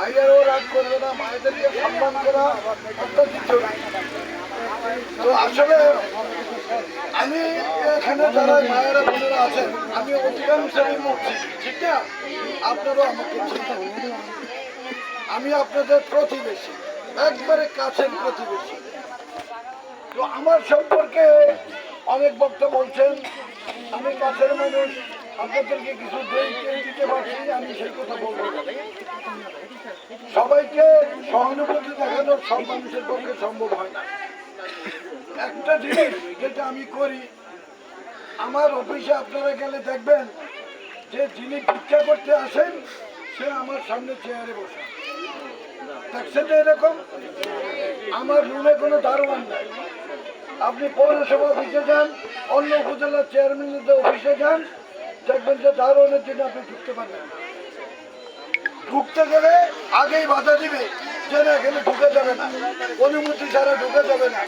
ভাইয়ারও রাগ করবে না, মায়েদেরকে সম্মান করা অত্যন্ত জরুরি। তো আসলে আমি এখানে যারা মায়েরা বোনেরা আছেন, আমি অধিকাংশই মুক্তি ঠিক না আপনারাও আমাকে চিন্তা আমি আপনাদের প্রতিবেশী, একবারে কাছের প্রতিবেশী তো আমার সম্পর্কে অনেক বক্তা বলছেন, আমি কাছের মানুষ, আপনাদেরকে কিছু দিতে পারছি, আমি সেই কথা বলব। সবাইকে সহানুভূতি দেখানো সব মানুষের পক্ষে সম্ভব হয় না। একটা জিনিস যেটা আমি করি, আমার অফিসে আপনারা গেলে দেখবেন যে যিনি ভিক্ষা করতে আসেন, সে আমার সামনে চেয়ারে বসে। দেখছেন তো এরকম। আমার রুমে কোনো দারোয়ান নাই। আপনি পৌরসভা অফিসে যান, অন্য উপজেলার চেয়ারম্যানদের অফিসে যান, দেখবেন যে দারোয়ানের জন্য আপনি ঢুকতে পারবেন না। ঢুকতে গেলে আগেই বাধা দিবে যে না, এখানে ঢুকে যাবে না। অনুমতি ছাড়া ঢুকে যাবে না।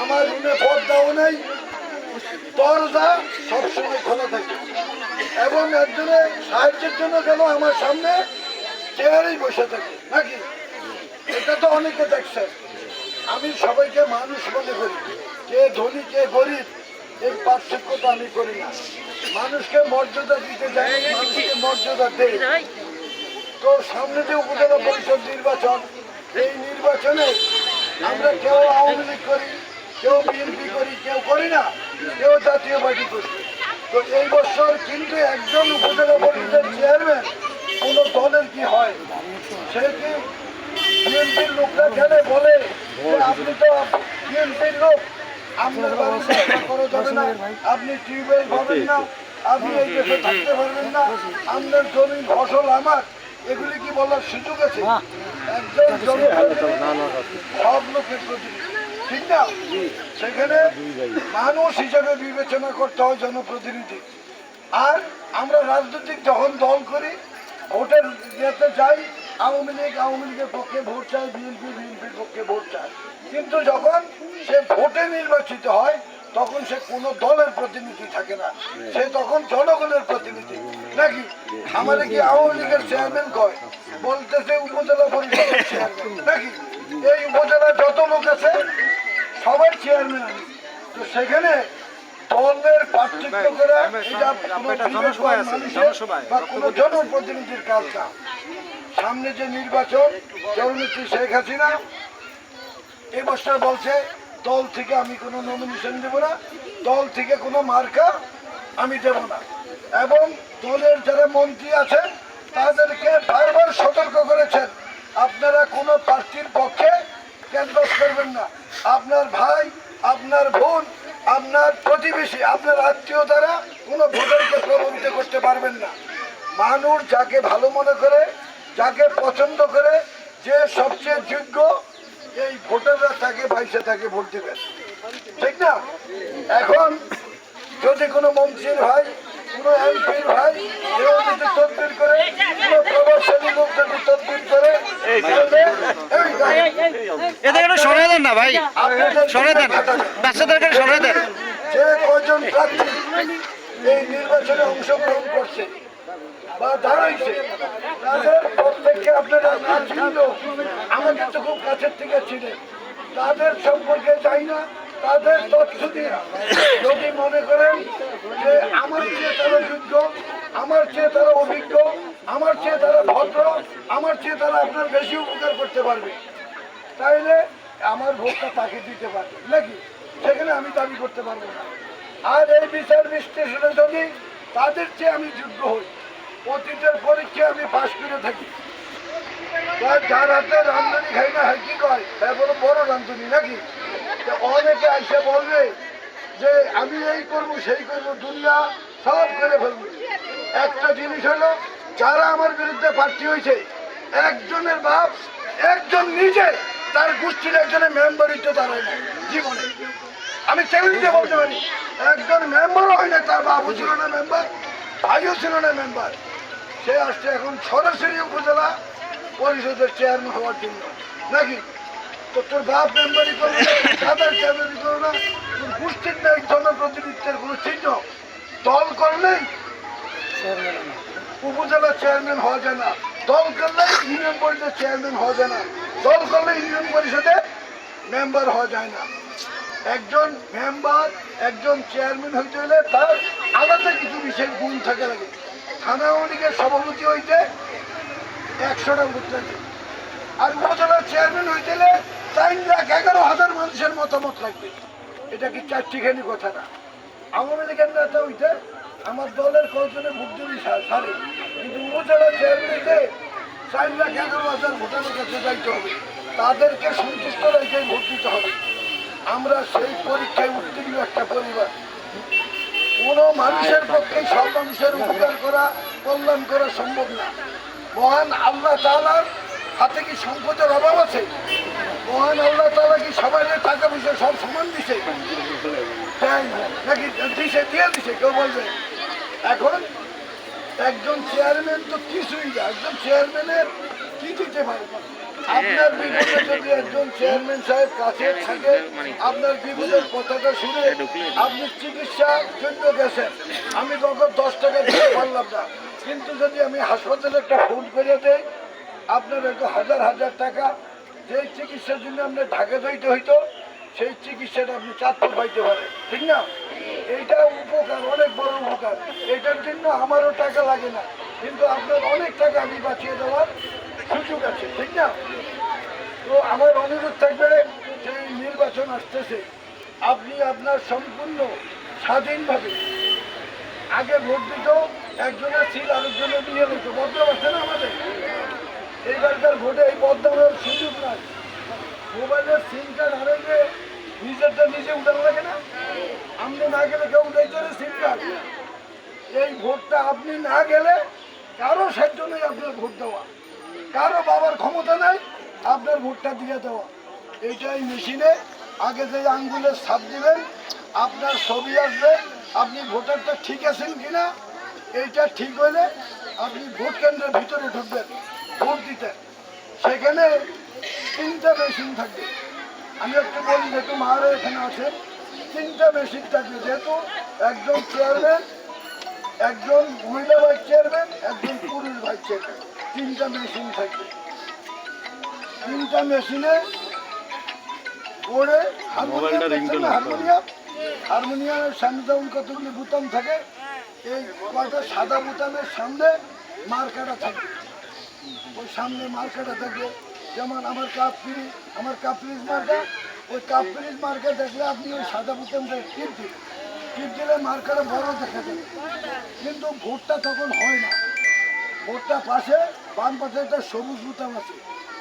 আমার রুমে পর্দাও নেই, দরজা সবসময় খোলা থাকে। এবং একজনের সাহায্যের জন্য গেল আমার সামনে, চেয়ারেই বসে থাকে। নাকি? এটা তো অনেকে দেখছেন। আমি সবাইকে মানুষ মনে করি। কে ধনী, কে গরিব এই পার্থক্যটা আমি করি না। মানুষকে মর্যাদা দিতে চাই মানুষকে মর্যাদা দেয় তো সামনে যে উপজেলা পরিষদ নির্বাচন, এই নির্বাচনে আমরা কেউ আওয়ামী লীগ করি, কেউ বিএনপি করি, কেউ করি না, কেউ জাতীয় পার্টি করি। তো এই বছর কিন্তু একজন উপজেলা পরিষদের চেয়ারম্যান কোন দলের কি হয়? সে কি বিএনপির লোকরা গেলে বলে আপনি তো বিএনপির লোক আপনার আপনি টিউবওয়েল পাবেন না, আপনি এই দেশে থাকতে পারবেন না, আপনার জমি ফসল আমার। এগুলি কি বলার সুযোগ আছে? একজন সব লোকের ঠিক না? সেখানে মানুষ হিসেবে বিবেচনা করতে হয় জনপ্রতিনিধি। আর আমরা রাজনৈতিক যখন দল করি ভোটের ইয়েতে যাই আওয়ামী লীগ আওয়ামী লীগের পক্ষে ভোট চায় বিএনপি বিএনপির পক্ষে ভোট চায়। কিন্তু যখন সে ভোটে নির্বাচিত হয় তখন সে কোনো দলের প্রতিনিধি থাকে না। সে তখন জনগণের প্রতিনিধি। নাকি? আমাদের কি আওয়ামী লীগের চেয়ারম্যান কয়? বলতেছে উপজেলা পরিষদের চেয়ারম্যান। নাকি? এই উপজেলার যত লোক আছে সবার চেয়ারম্যান। তো সেখানে দলের পার্থক্য করে এটা বা কোনো জনপ্রতিনিধির কাজ না। সামনে যে নির্বাচন জননেত্রী শেখ হাসিনা এবছর বলছে দল থেকে আমি কোনো নমিনেশন দেব না, দল থেকে কোনো মার্কা আমি দেব না। এবং দলের যারা মন্ত্রী আছেন, তাদেরকে বারবার সতর্ক করেছেন। আপনারা কোনো প্রার্থীর পক্ষে ক্যান্ভাস করবেন না। আপনার ভাই, আপনার বোন, আপনার প্রতিবেশী, আপনার আত্মীয় দ্বারা কোনো ভোটারকে প্রভাবিত করতে পারবেন না। মানুষ যাকে ভালো মনে করে, যাকে পছন্দ করে, যে সবচেয়ে যোগ্য এই ভোটাররা তাকে বাইশে তাকে ভোট দেবেন ঠিক না? এখন যদি কোনো মন্ত্রীর ভাই কোনো এমপির ভাই কেউ যদি তদবির করে কোনো প্রভাবশালী লোক যদি তদবির করে সরে দেন না ভাই। সরে দেন। বাচ্চাদেরকে সরে দেন। যে কয়জন প্রার্থী এই নির্বাচনে অংশগ্রহণ করছে দাঁড়াইছে তাদের প্রত্যেককে আপনারা না চিনলেও আমাকে তো খুব কাছের থেকে ছিলেন তাদের সম্পর্কে যাই না তাদের তথ্য দিয়ে যদি মনে করেন যে আমার চেয়ে তারা যোগ্য আমার চেয়ে তারা অভিজ্ঞ আমার চেয়ে তারা ভদ্র আমার চেয়ে তারা আপনার বেশি উপকার করতে পারবে তাইলে আমার ভোটটা তাকে দিতে পারবে। নাকি? সেখানে আমি দাবি করতে পারব না। আর এই বিচার বিশ্লেষণে যদি তাদের চেয়ে আমি যোগ্য হই অতীতের পরীক্ষায় আমি পাশ করে থাকি। যার হাতে রান্ধনি খাই না, হয়, কি কয়? তারপরে বড় রান্ধনি নাকি? অনেকে এসে বলবে যে, আমি এই করব, সেই করব, দুনিয়া সব করে ফেলব। একটা জিনিস হলো, যারা আমার বিরুদ্ধে প্রার্থী হয়েছে, একজনের বাপ, একজন নিজে, তার গোষ্ঠীর একজনের মেম্বারই তো দাঁড়ায় না, জীবনে। আমি চ্যালেঞ্জে বলতে পারি, একজন মেম্বারও হয় না, তার বাবু ছিল না মেম্বার ভাইও ছিল না মেম্বার সে আসছে এখন সরাসরি উপজেলা পরিষদের চেয়ারম্যান হওয়ার জন্য। নাকি? তো তোর বাপ মেম্বারই করবে না, দাদার চেয়ারম্যানই করবে না তোর গোষ্ঠীর নেই জনপ্রতিনিধিত্বের কোনো চিহ্ন দল করলেই উপজেলা চেয়ারম্যান হওয়া যায় না। দল করলে ইউনিয়ন পরিষদের চেয়ারম্যান হওয়া যায় না। দল করলে ইউনিয়ন পরিষদে মেম্বার হওয়া যায় না। একজন মেম্বার একজন চেয়ারম্যান হইতে হলে তার আলাদা কিছু বিশেষ গুণ থাকা লাগে। থানা অনেকের সভাপতি হইতে একশোটা ভোট লাগে আর উপজেলার চেয়ারম্যান হইতে চার লাখ এগারো হাজার মানুষের মতামত লাগবে। এটা কি চারটিখানি কথা না। আওয়ামী লীগের নেতা হইতে আমার দলের কয়েকজনে ভোট দিবি সারে। কিন্তু উপজেলার চেয়ারম্যান হইতে চার লাখ এগারো হাজার ভোটারের কাছে যাইতে হবে। তাদেরকে সন্তুষ্ট রেখে ভোট দিতে হবে। আমরা সেই পরীক্ষায় উত্তীর্ণ একটা পরিবার। কোনো মানুষের পক্ষে সব মানুষের উপকার করা, কল্যাণ করা সম্ভব না। মহান আল্লাহ তালার হাতে কি সম্পদের অভাব আছে? মহান আল্লাহ তালা কি সবাই টাকা পয়সা সব সমান দিছে? তাই নাকি দিছে, দিয়ে দিছে, কেউ বলবে? এখন একজন চেয়ারম্যান তো কিছুই না, একজন চেয়ারম্যানের কি দিতে পারে? আপনার বিপদে যদি একজন চেয়ারম্যান সাহেব কাছে থাকে আপনার বিপদের কথাটা শুনে আপনি চিকিৎসার জন্য গেছেন। আমি তখন দশ টাকা দিতে পারলাম না। কিন্তু যদি আমি হাসপাতালে একটা ফোন করে দেই আপনার একটু হাজার হাজার টাকা যে চিকিৎসার জন্য আপনার ঢাকা যাইতে হইতো সেই চিকিৎসাটা আপনি চারটে পাইতে পারেন। ঠিক না? এইটা উপকার অনেক বড় উপকার। এটার জন্য আমারও টাকা লাগে না। কিন্তু আপনার অনেক টাকা আমি বাঁচিয়ে দেওয়ার সুযোগ আছে, ঠিক না? তো আমার অনুরোধ থাকবে যে নির্বাচন আসতেছে, আপনি আপনার সম্পূর্ণ স্বাধীনভাবে আগে ভোট দিত, একজনের ছিল আরেকজনের নিয়ে নিত বদলাম আছে না আমাদের? এইবারকার ভোটে এই বদলানোর সুযোগ নাই। মোবাইলের সিম কার্ড হারাইলে নিজেরটা নিজে উঠানো লাগে না? আপনি না গেলে কেউ উঠাইতে সিম কার্ড। এই ভোটটা আপনি না গেলে কারও সাহায্য নেই আপনার ভোট দেওয়া। কারও বাবার ক্ষমতা নাই, আপনার ভোটটা দিয়ে দেওয়া। এইটাই মেশিনে আগে যে আঙ্গুলের ছাপ দিবেন, আপনার ছবি আসবে, আপনি ভোটারটা ঠিক আছেন কিনা, এইটা ঠিক হলে আপনি ভোট কেন্দ্রের ভিতরে ঢুকবেন, ভোট দিতে। সেখানে তিনটা মেশিন থাকবে। আমি একটু বলি, যেহেতু মারা এখানে আছে তিনটা মেশিন থাকবে। যেহেতু একজন চেয়ারম্যান একজন মহিলা ভাইস চেয়ারম্যান একজন পুরুষ ভাইস চেয়ারম্যান তিনটা মেশিন থাকে। তিনটা মেশিনে পড়ে হারমোনিয়াম হারমোনিয়াম? হারমোনিয়ামের সামনে যেমন কতগুলি বুতাম থাকে এই কয়টা সাদা বুতামের সামনে মার্কাটা থাকে। ওই সামনে মার্কাটা থাকে যেমন আমার কাপ ফ্রিজ আমার কাপ ফ্রিজ মার্কা ওই কাপ ফ্রিজ মার্কা দেখলে আপনি ওই সাদা বুতামটা দিন টিপ দিলে মার্কাটা বড় দেখা যাবে কিন্তু ভোটটা তখন হয় না। ভোটটা পাশে বাম পাশে একটা সবুজ বুতাম আছে,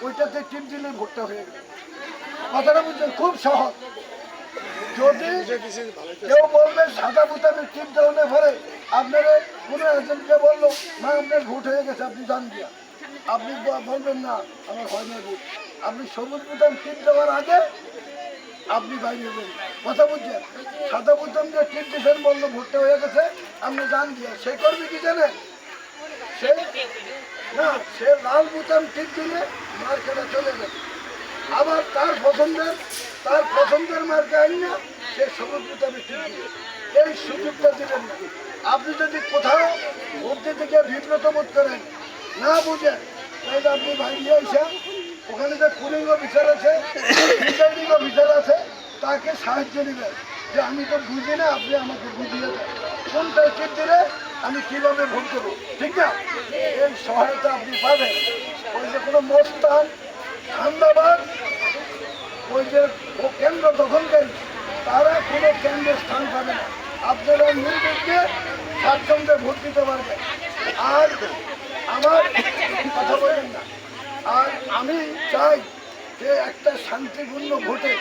ওইটাতে টিপ দিলে ভোটটা হয়ে গেল। কথাটা বুঝছেন? খুব সহজ। যদি কেউ বলবে সাদা বুতামের টিপটা হলে পরে আপনারা কোনো এজেন্টকে বলল না আপনার ভোট হয়ে গেছে, আপনি জান দিয়া আপনি বলবেন, না, আমার হয় না ভোট। আপনি সবুজ বুতাম টিপ দেওয়ার আগে আপনি বাইরে হবেন কথা বুঝছেন? সাদা বুতাম যে টিপ দিয়েছেন বলল, ভোটটা হয়ে গেছে, আপনি জান দিয়া সে করবে কি জানেন? সে না, সে লাল বুতাম টিপ দিলে মার্কেটে চলে যাবে। আবার তার পছন্দের তার পছন্দের মার্কে আইন না, সে সবুজ বুতামে টিপ দিবে। এই সুযোগটা দিবেন না। আপনি যদি কোথাও ভর্তি থেকে বিব্রত বোধ করেন, না বুঝেন, তাহলে আপনি বাইরে এসে ওখানে যে পুলিং অফিসার আছে প্রিসাইডিং অফিসার আছে, তাকে সাহায্য নেবেন যে আমি তো বুঝি না, আপনি আমাকে বুঝিয়ে দেন। কোনটা টিপ দিলে আমি কীভাবে ভোট দেবো ঠিক না? এই সহায়তা আপনি পাবেন। ওই যে কোনো মোস্তান ঠান্ডাবাদ ওই যে কেন্দ্র দখলকারী তারা কোনো কেন্দ্রের স্থান পাবে না। আপনারা নির্বিঘ্নে স্বাচ্ছন্দ্যে ভোট দিতে পারবেন। আর আমার কথা বলেন না। আর আমি চাই যে একটা শান্তিপূর্ণ ভোটে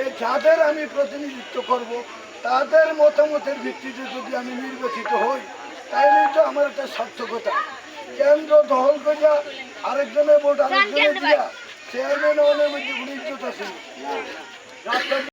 এ যাদের আমি প্রতিনিধিত্ব করব তাদের মতামতের ভিত্তিতে যদি আমি নির্বাচিত হই তাহলে তো আমার একটা সার্থকতা। কেন্দ্র দখল করিয়া আরেকজনের ভোট আরেকজনে দিয়া চেয়ারম্যান অনেক মধ্যে ইজ্জত আছে?